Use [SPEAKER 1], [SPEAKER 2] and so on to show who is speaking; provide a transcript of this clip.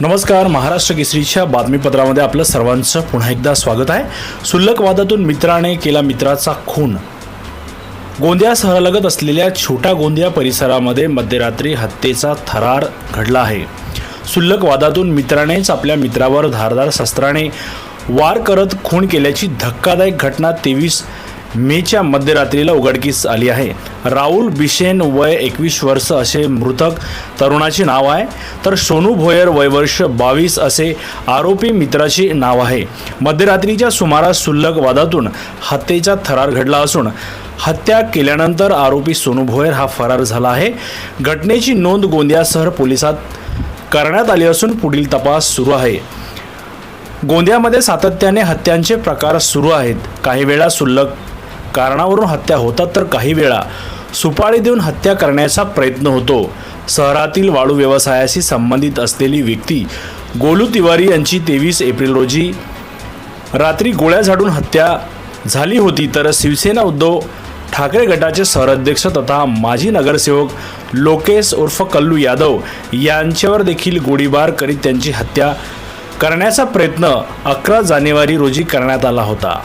[SPEAKER 1] नमस्कार महाराष्ट्र केसरीच्या बातमीपत्रामध्ये आपलं सर्वांचं पुन्हा एकदा स्वागत आहे. सुल्लक वादातून मित्राने केला मित्राचा खून. गोंदिया शहरालगत असलेल्या छोटा गोंदिया परिसरामध्ये मध्यरात्री हत्येचा थरार घडला आहे. सुल्लक वादातून मित्रानेच आपल्या मित्रावर धारदार शस्त्राने वार करत खून केल्याची धक्कादायक घटना तेवीस मेच्या मध्यरात्रीला उघडकीस आली आहे. राहुल बिशेन वय एकवीस वर्ष असे मृतक तरुणाचे नाव आहे. तर सोनू भोयर वय वर्ष बावीस असे आरोपी मित्राचे नाव आहे. मध्यरात्रीच्या सुमारास सुल्लक वादातून हत्येचा थरार घडला असून हत्या केल्यानंतर आरोपी सोनू भोयर हा फरार झाला आहे. घटनेची नोंद गोंदिया शहर पोलिसात करण्यात आली असून पुढील तपास सुरू आहे. गोंदियामध्ये सातत्याने हत्यांचे प्रकार सुरू आहेत. काही वेळा सुल्लक कारणावरून हत्या होतात तर काही वेळा सुपारी देऊन हत्या करण्याचा प्रयत्न होतो. शहरातील वाळू व्यवसायाशी संबंधित असलेली व्यक्ती गोलू तिवारी यांची तेवीस एप्रिल रोजी रात्री गोळ्या झाडून हत्या झाली होती तर शिवसेना उद्धव ठाकरे गटाचे शहराध्यक्ष तथा माजी नगरसेवक लोकेश उर्फ कल्लू यादव यांच्यावर देखील गोळीबार करीत त्यांची हत्या करण्याचा प्रयत्न अकरा जानेवारी रोजी करण्यात आला होता.